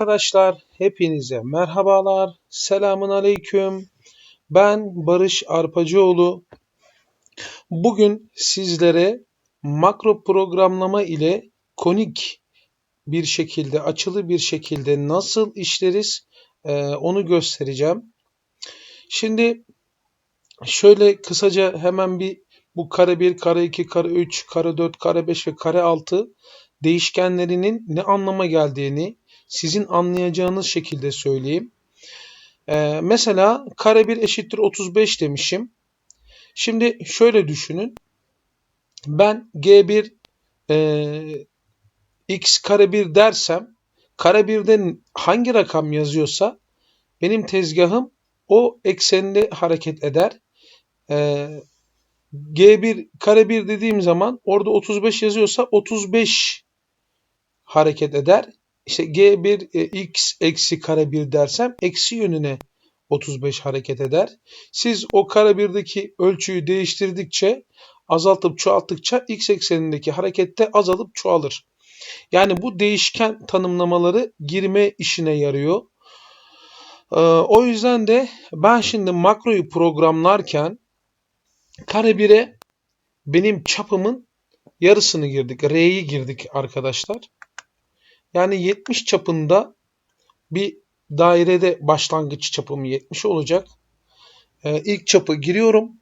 Arkadaşlar hepinize merhabalar. Selamun aleyküm. Ben Barış Arpacıoğlu. Bugün sizlere makro programlama ile konik bir şekilde, açılı bir şekilde nasıl işleriz e, onu göstereceğim. Şimdi şöyle kısaca hemen bir bu kare 1, kare 2, kare 3, kare 4, kare 5 ve kare 6 değişkenlerinin ne anlama geldiğini sizin anlayacağınız şekilde söyleyeyim. Ee, mesela kare 1 eşittir 35 demişim. Şimdi şöyle düşünün. Ben G1 e, x kare 1 dersem kare 1'de hangi rakam yazıyorsa benim tezgahım o eksende hareket eder. Ee, G1 kare 1 dediğim zaman orada 35 yazıyorsa 35 hareket eder. İşte G1 e, x eksi kare 1 dersem eksi yönüne 35 hareket eder. Siz o kare 1'deki ölçüyü değiştirdikçe azaltıp çoğalttıkça x eksenindeki harekette azalıp çoğalır. Yani bu değişken tanımlamaları girme işine yarıyor. Ee, o yüzden de ben şimdi makroyu programlarken kare 1'e benim çapımın yarısını girdik. R'yi girdik arkadaşlar. Yani 70 çapında bir dairede başlangıç çapım 70 olacak. Ee, ilk çapı giriyorum.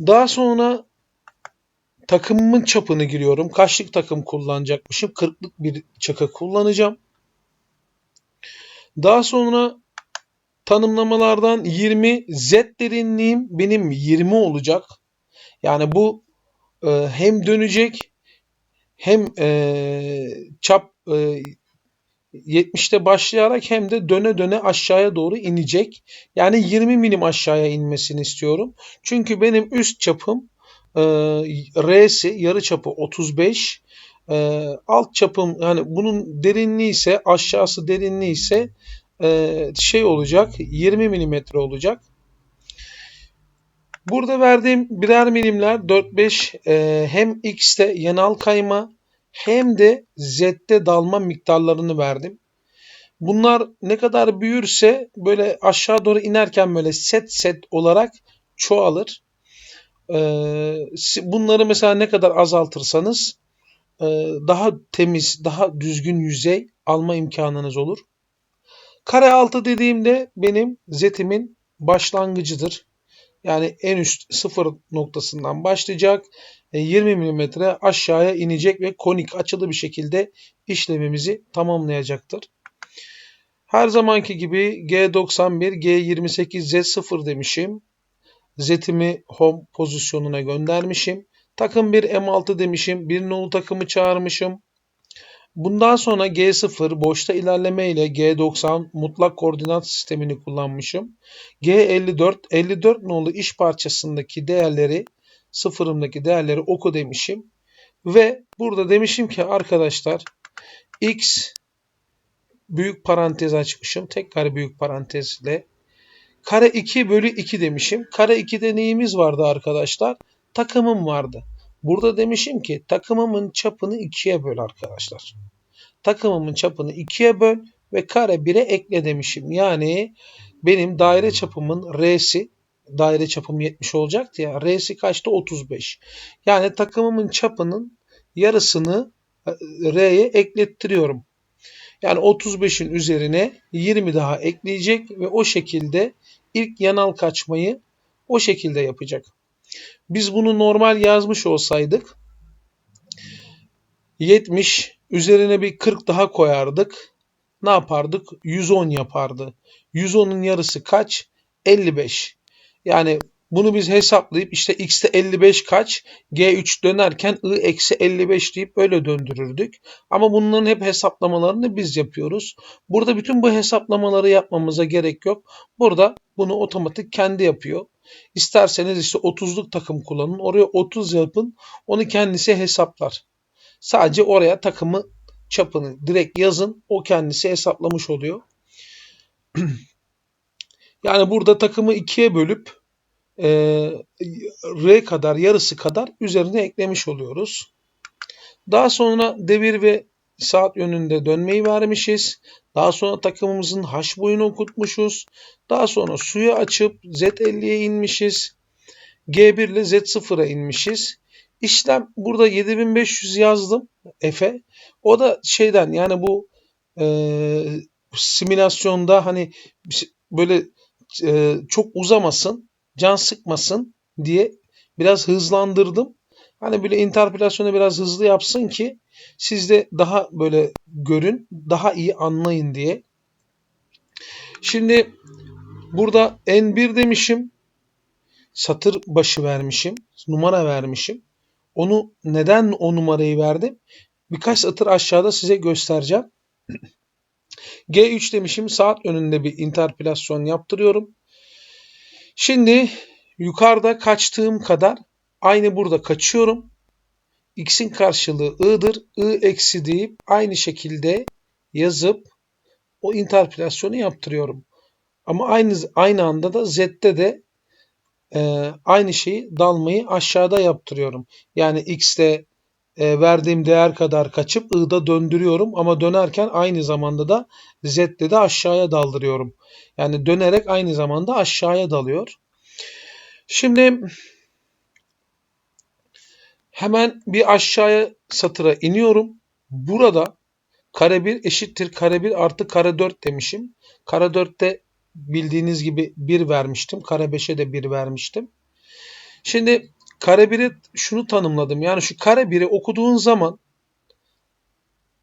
Daha sonra takımımın çapını giriyorum. Kaçlık takım kullanacakmışım? 40'lık bir çaka kullanacağım. Daha sonra tanımlamalardan 20 Z derinliğim benim 20 olacak. Yani bu e, hem dönecek hem e, çap e, 70'te başlayarak hem de döne döne aşağıya doğru inecek. Yani 20 milim aşağıya inmesini istiyorum. Çünkü benim üst çapım e, R'si yarı çapı 35. E, alt çapım yani bunun derinliği ise aşağısı derinliği ise e, şey olacak 20 milimetre olacak. Burada verdiğim birer milimler 4-5 e, hem x'te yanal kayma hem de z'de dalma miktarlarını verdim. Bunlar ne kadar büyürse böyle aşağı doğru inerken böyle set set olarak çoğalır. Ee, bunları mesela ne kadar azaltırsanız e, daha temiz, daha düzgün yüzey alma imkanınız olur. Kare altı dediğimde benim zetimin başlangıcıdır. Yani en üst sıfır noktasından başlayacak. 20 e, mm aşağıya inecek ve konik açılı bir şekilde işlemimizi tamamlayacaktır. Her zamanki gibi G91, G28, Z0 demişim. Z'imi home pozisyonuna göndermişim. Takım 1 M6 demişim. Bir nolu takımı çağırmışım. Bundan sonra G0 boşta ilerleme ile G90 mutlak koordinat sistemini kullanmışım. G54 54 nolu iş parçasındaki değerleri sıfırımdaki değerleri oku demişim. Ve burada demişim ki arkadaşlar x büyük parantez açmışım. Tekrar büyük parantezle kare 2 bölü 2 demişim. Kare 2'de neyimiz vardı arkadaşlar? Takımım vardı. Burada demişim ki takımımın çapını 2'ye böl arkadaşlar. Takımımın çapını 2'ye böl ve kare 1'e ekle demişim. Yani benim daire çapımın R'si daire çapım 70 olacaktı ya. R'si kaçtı? 35. Yani takımımın çapının yarısını e, R'ye eklettiriyorum. Yani 35'in üzerine 20 daha ekleyecek ve o şekilde ilk yanal kaçmayı o şekilde yapacak. Biz bunu normal yazmış olsaydık 70 üzerine bir 40 daha koyardık. Ne yapardık? 110 yapardı. 110'un yarısı kaç? 55. Yani bunu biz hesaplayıp işte x'te 55 kaç, g3 dönerken i eksi 55 deyip öyle döndürürdük. Ama bunların hep hesaplamalarını biz yapıyoruz. Burada bütün bu hesaplamaları yapmamıza gerek yok. Burada bunu otomatik kendi yapıyor. İsterseniz işte 30'luk takım kullanın. Oraya 30 yapın. Onu kendisi hesaplar. Sadece oraya takımı çapını direkt yazın. O kendisi hesaplamış oluyor. Yani burada takımı ikiye bölüp e, R kadar yarısı kadar üzerine eklemiş oluyoruz. Daha sonra devir ve saat yönünde dönmeyi vermişiz. Daha sonra takımımızın H boyunu okutmuşuz. Daha sonra suyu açıp Z50'ye inmişiz. G1 ile Z0'a inmişiz. İşlem burada 7500 yazdım Efe. O da şeyden yani bu e, simülasyonda hani böyle e, çok uzamasın, can sıkmasın diye biraz hızlandırdım. Hani böyle interpolasyonu biraz hızlı yapsın ki siz de daha böyle görün, daha iyi anlayın diye. Şimdi burada N1 demişim. Satır başı vermişim. Numara vermişim. Onu neden o numarayı verdim? Birkaç satır aşağıda size göstereceğim. G3 demişim. Saat önünde bir interpolasyon yaptırıyorum. Şimdi yukarıda kaçtığım kadar aynı burada kaçıyorum. X'in karşılığı I'dır. I eksi deyip aynı şekilde yazıp o interpolasyonu yaptırıyorum. Ama aynı aynı anda da Z'de de e, aynı şeyi dalmayı aşağıda yaptırıyorum. Yani X'te e, verdiğim değer kadar kaçıp I'da döndürüyorum ama dönerken aynı zamanda da Z'de de aşağıya daldırıyorum. Yani dönerek aynı zamanda aşağıya dalıyor. Şimdi hemen bir aşağıya satıra iniyorum. Burada kare 1 eşittir kare 1 artı kare 4 demişim. Kare 4'te bildiğiniz gibi 1 vermiştim. Kare 5'e de 1 vermiştim. Şimdi kare 1'e şunu tanımladım. Yani şu kare 1'i okuduğun zaman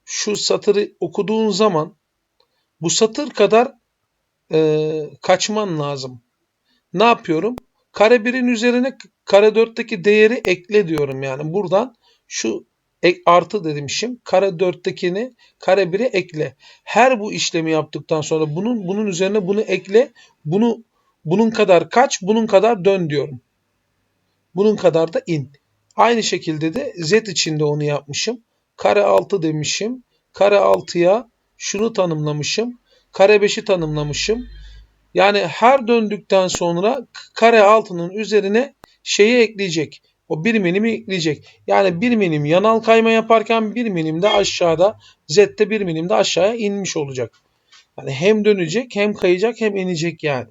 şu satırı okuduğun zaman bu satır kadar e, kaçman lazım. Ne yapıyorum? Kare 1'in üzerine kare 4'teki değeri ekle diyorum yani. Buradan şu ek, artı demişim. Kare 4'tekini kare 1'e ekle. Her bu işlemi yaptıktan sonra bunun bunun üzerine bunu ekle. Bunu bunun kadar kaç, bunun kadar dön diyorum. Bunun kadar da in. Aynı şekilde de z içinde onu yapmışım. Kare 6 demişim. Kare 6'ya şunu tanımlamışım. Kare 5'i tanımlamışım. Yani her döndükten sonra kare 6'nın üzerine şeyi ekleyecek. O bir minimi ekleyecek. Yani bir minim yanal kayma yaparken bir minim de aşağıda z'de bir minim de aşağıya inmiş olacak. Yani hem dönecek hem kayacak hem inecek yani.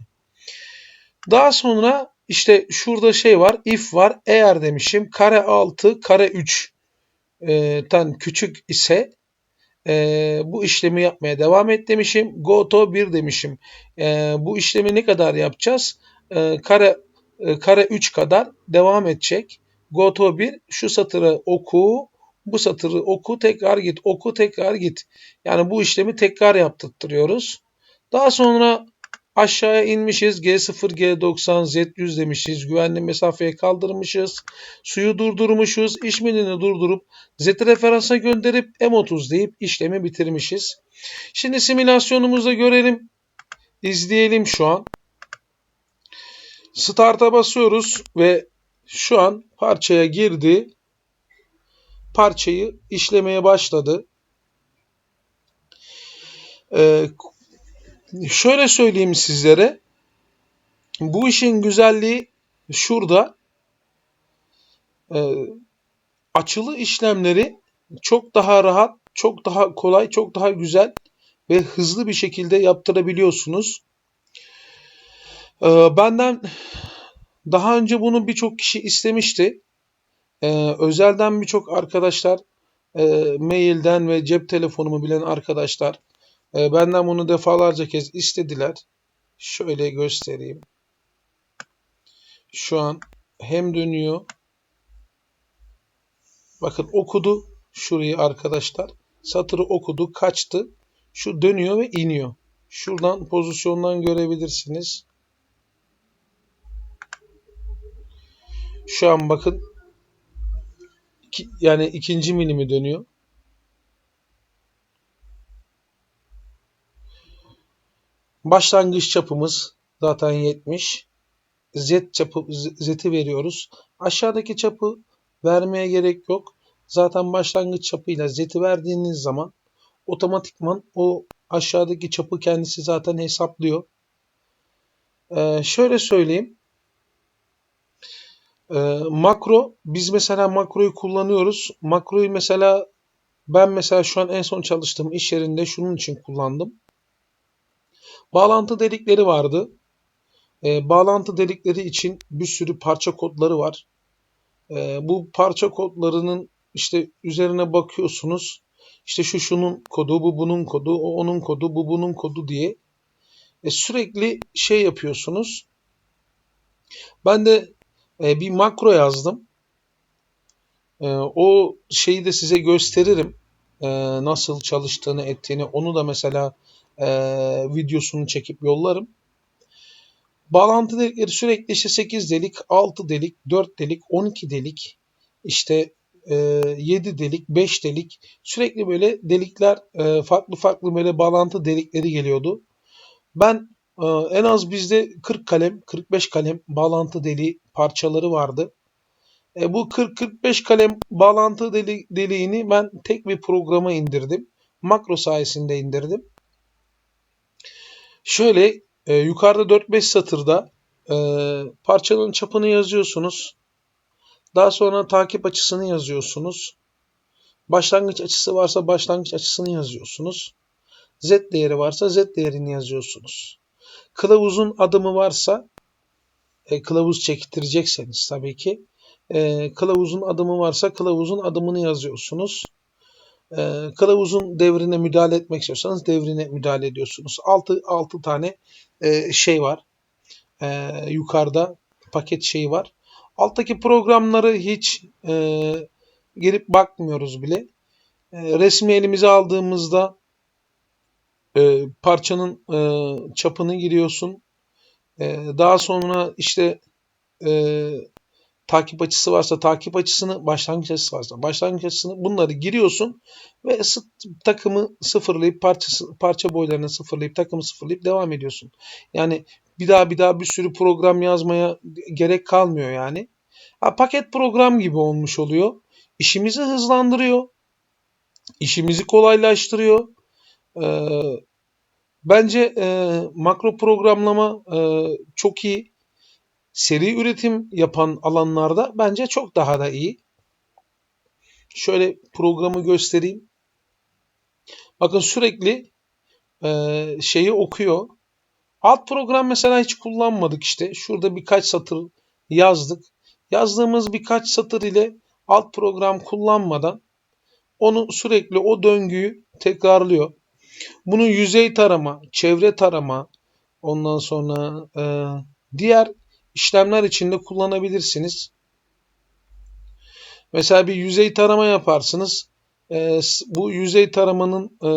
Daha sonra işte şurada şey var if var eğer demişim kare 6 kare 3 ten küçük ise e, bu işlemi yapmaya devam et demişim. Go to 1 demişim. E, bu işlemi ne kadar yapacağız? E, kare e, kare 3 kadar devam edecek. Go to 1 şu satırı oku, bu satırı oku tekrar git, oku tekrar git. Yani bu işlemi tekrar yaptırtıyoruz. Daha sonra aşağıya inmişiz. G0, G90, Z100 demişiz. Güvenli mesafeye kaldırmışız. Suyu durdurmuşuz. İşmenini durdurup Z referansa gönderip M30 deyip işlemi bitirmişiz. Şimdi simülasyonumuzu görelim. İzleyelim şu an. Start'a basıyoruz ve şu an parçaya girdi. Parçayı işlemeye başladı. Ee, şöyle söyleyeyim sizlere. Bu işin güzelliği şurada. Ee, açılı işlemleri çok daha rahat, çok daha kolay, çok daha güzel ve hızlı bir şekilde yaptırabiliyorsunuz. Ee, benden daha önce bunu birçok kişi istemişti. Ee, özelden birçok arkadaşlar, e, mailden ve cep telefonumu bilen arkadaşlar e, benden bunu defalarca kez istediler. Şöyle göstereyim. Şu an hem dönüyor. Bakın okudu şurayı arkadaşlar. Satırı okudu, kaçtı. Şu dönüyor ve iniyor. Şuradan pozisyondan görebilirsiniz. Şu an bakın yani ikinci minimi dönüyor. Başlangıç çapımız zaten 70. Z çapı Z'i veriyoruz. Aşağıdaki çapı vermeye gerek yok. Zaten başlangıç çapıyla Z'i verdiğiniz zaman otomatikman o aşağıdaki çapı kendisi zaten hesaplıyor. Ee, şöyle söyleyeyim. Ee, makro biz mesela makroyu kullanıyoruz. Makroyu mesela Ben mesela şu an en son çalıştığım iş yerinde şunun için kullandım. Bağlantı delikleri vardı. E, bağlantı delikleri için bir sürü parça kodları var. E, bu parça kodlarının işte üzerine bakıyorsunuz. İşte şu şunun kodu, bu bunun kodu, o onun kodu, bu bunun kodu diye e, sürekli şey yapıyorsunuz. Ben de e, bir makro yazdım. E, o şeyi de size gösteririm. E, nasıl çalıştığını, ettiğini. Onu da mesela e, videosunu çekip yollarım. Bağlantı delikleri sürekli işte 8 delik, 6 delik, 4 delik, 12 delik, işte e, 7 delik, 5 delik sürekli böyle delikler e, farklı farklı böyle bağlantı delikleri geliyordu. Ben e, en az bizde 40 kalem, 45 kalem bağlantı deliği parçaları vardı. E, bu 40-45 kalem bağlantı deli, deliğini ben tek bir programa indirdim. Makro sayesinde indirdim. Şöyle e, yukarıda 4-5 satırda e, parçanın çapını yazıyorsunuz. Daha sonra takip açısını yazıyorsunuz. Başlangıç açısı varsa başlangıç açısını yazıyorsunuz. Z değeri varsa Z değerini yazıyorsunuz. Kılavuzun adımı varsa e, kılavuz çektirecekseniz tabii ki e, kılavuzun adımı varsa kılavuzun adımını yazıyorsunuz. E, kılavuzun devrine müdahale etmek istiyorsanız devrine müdahale ediyorsunuz. 6, 6 tane e, şey var. E, yukarıda paket şeyi var. Alttaki programları hiç e, gelip bakmıyoruz bile. E, resmi elimize aldığımızda parçanın çapını giriyorsun. Daha sonra işte takip açısı varsa takip açısını, başlangıç açısı varsa başlangıç açısını bunları giriyorsun ve takımı sıfırlayıp parçası, parça boylarını sıfırlayıp takımı sıfırlayıp devam ediyorsun. Yani bir daha bir daha bir sürü program yazmaya gerek kalmıyor yani. Ha, paket program gibi olmuş oluyor. İşimizi hızlandırıyor. İşimizi kolaylaştırıyor. Ee, bence e, makro programlama e, çok iyi seri üretim yapan alanlarda bence çok daha da iyi. Şöyle programı göstereyim. Bakın sürekli e, şeyi okuyor. Alt program mesela hiç kullanmadık işte. Şurada birkaç satır yazdık. Yazdığımız birkaç satır ile alt program kullanmadan onu sürekli o döngüyü tekrarlıyor. Bunun yüzey tarama, çevre tarama, ondan sonra e, diğer işlemler içinde kullanabilirsiniz. Mesela bir yüzey tarama yaparsınız. E, bu yüzey taramanın e,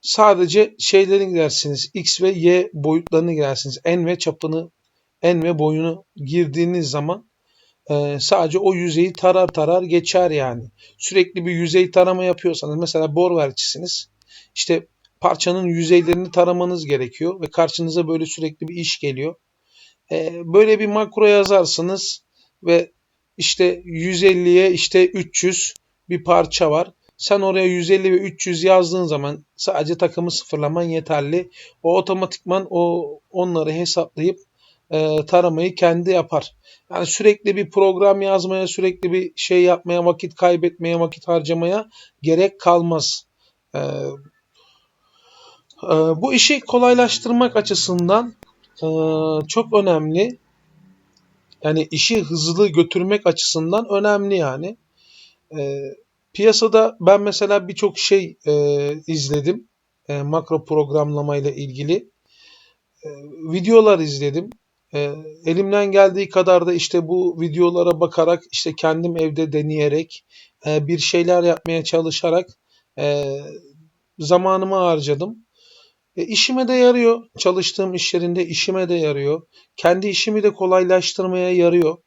sadece şeylerini girersiniz. X ve Y boyutlarını girersiniz. En ve çapını, en ve boyunu girdiğiniz zaman e, sadece o yüzeyi tarar tarar geçer yani. Sürekli bir yüzey tarama yapıyorsanız mesela bor verçisiniz. İşte parçanın yüzeylerini taramanız gerekiyor ve karşınıza böyle sürekli bir iş geliyor. Ee, böyle bir makro yazarsınız ve işte 150'ye işte 300 bir parça var. Sen oraya 150 ve 300 yazdığın zaman sadece takımı sıfırlaman yeterli. O otomatikman o onları hesaplayıp e, taramayı kendi yapar. Yani sürekli bir program yazmaya, sürekli bir şey yapmaya, vakit kaybetmeye, vakit harcamaya gerek kalmaz. E, e, bu işi kolaylaştırmak açısından çok önemli. Yani işi hızlı götürmek açısından önemli yani. E, piyasada ben mesela birçok şey e, izledim. E, makro programlama ile ilgili. Videolar izledim. Elimden geldiği kadar da işte bu videolara bakarak işte kendim evde deneyerek e, bir şeyler yapmaya çalışarak e, zamanımı harcadım. E, işime de yarıyor. Çalıştığım iş yerinde işime de yarıyor. Kendi işimi de kolaylaştırmaya yarıyor.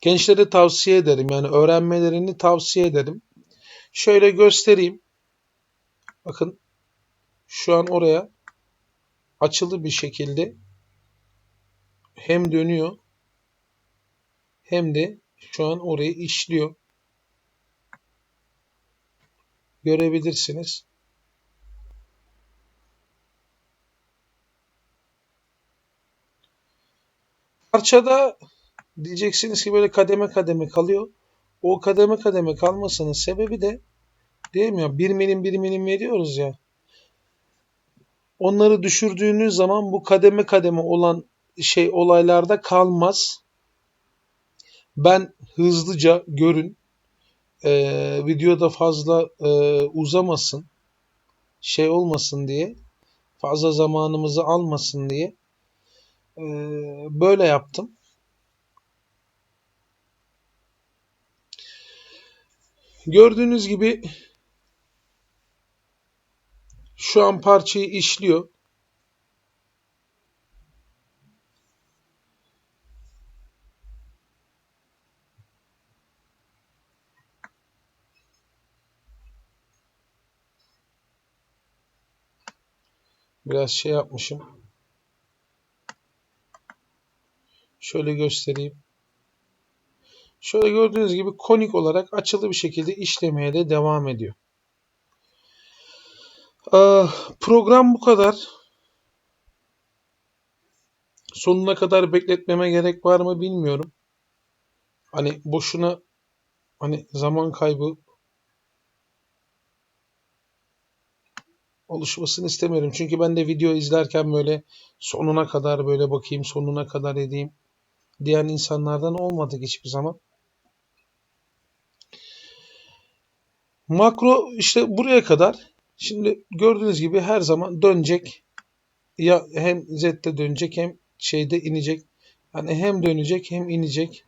Gençlere tavsiye ederim. Yani öğrenmelerini tavsiye ederim. Şöyle göstereyim. Bakın şu an oraya açılı bir şekilde hem dönüyor hem de şu an orayı işliyor. Görebilirsiniz. Parçada diyeceksiniz ki böyle kademe kademe kalıyor. o kademe kademe kalmasının sebebi de değil ya 1 milim 1 milim veriyoruz ya. Onları düşürdüğünüz zaman bu kademe kademe olan şey olaylarda kalmaz. Ben hızlıca görün. Ee, videoda fazla e, uzamasın. Şey olmasın diye. Fazla zamanımızı almasın diye. E, böyle yaptım. Gördüğünüz gibi şu an parçayı işliyor. Biraz şey yapmışım. Şöyle göstereyim. Şöyle gördüğünüz gibi konik olarak açılı bir şekilde işlemeye de devam ediyor. Ah, Program bu kadar. Sonuna kadar bekletmeme gerek var mı bilmiyorum. Hani boşuna hani zaman kaybı oluşmasını istemiyorum. Çünkü ben de video izlerken böyle sonuna kadar böyle bakayım, sonuna kadar edeyim diyen insanlardan olmadık hiçbir zaman. Makro işte buraya kadar. Şimdi gördüğünüz gibi her zaman dönecek. Ya hem Z'de dönecek hem şeyde inecek. Yani hem dönecek hem inecek.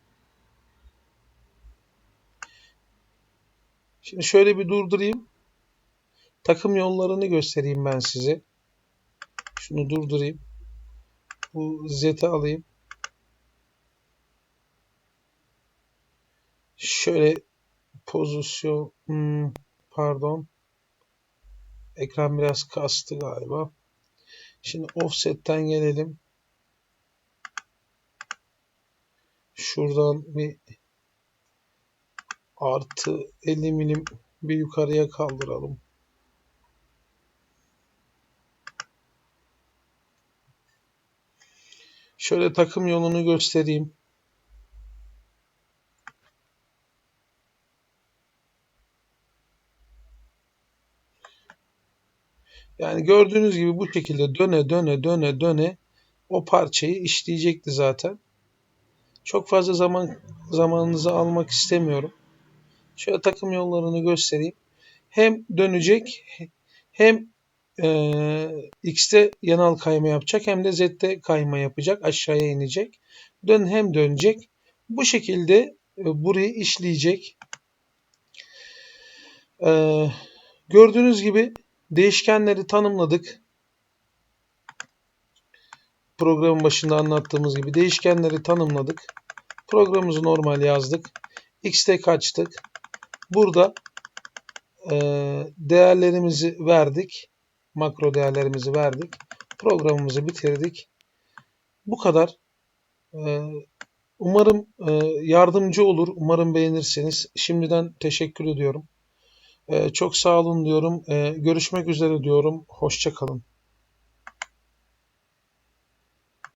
Şimdi şöyle bir durdurayım. Takım yollarını göstereyim ben size. Şunu durdurayım. Bu Z'e alayım. Şöyle pozisyon hmm, pardon. Ekran biraz kastı galiba. Şimdi offset'ten gelelim. Şuradan bir artı 50 milim bir yukarıya kaldıralım. Şöyle takım yolunu göstereyim. Yani gördüğünüz gibi bu şekilde döne döne döne döne o parçayı işleyecekti zaten. Çok fazla zaman zamanınızı almak istemiyorum. Şöyle takım yollarını göstereyim. Hem dönecek hem e, X'te yanal kayma yapacak hem de Z'de kayma yapacak. Aşağıya inecek. Dön hem dönecek. Bu şekilde e, burayı işleyecek. E, gördüğünüz gibi değişkenleri tanımladık. Programın başında anlattığımız gibi değişkenleri tanımladık. Programımızı normal yazdık. X'te kaçtık. Burada e, değerlerimizi verdik. Makro değerlerimizi verdik. Programımızı bitirdik. Bu kadar. E, umarım e, yardımcı olur. Umarım beğenirsiniz. Şimdiden teşekkür ediyorum. E, çok sağ olun diyorum. E, görüşmek üzere diyorum. Hoşçakalın.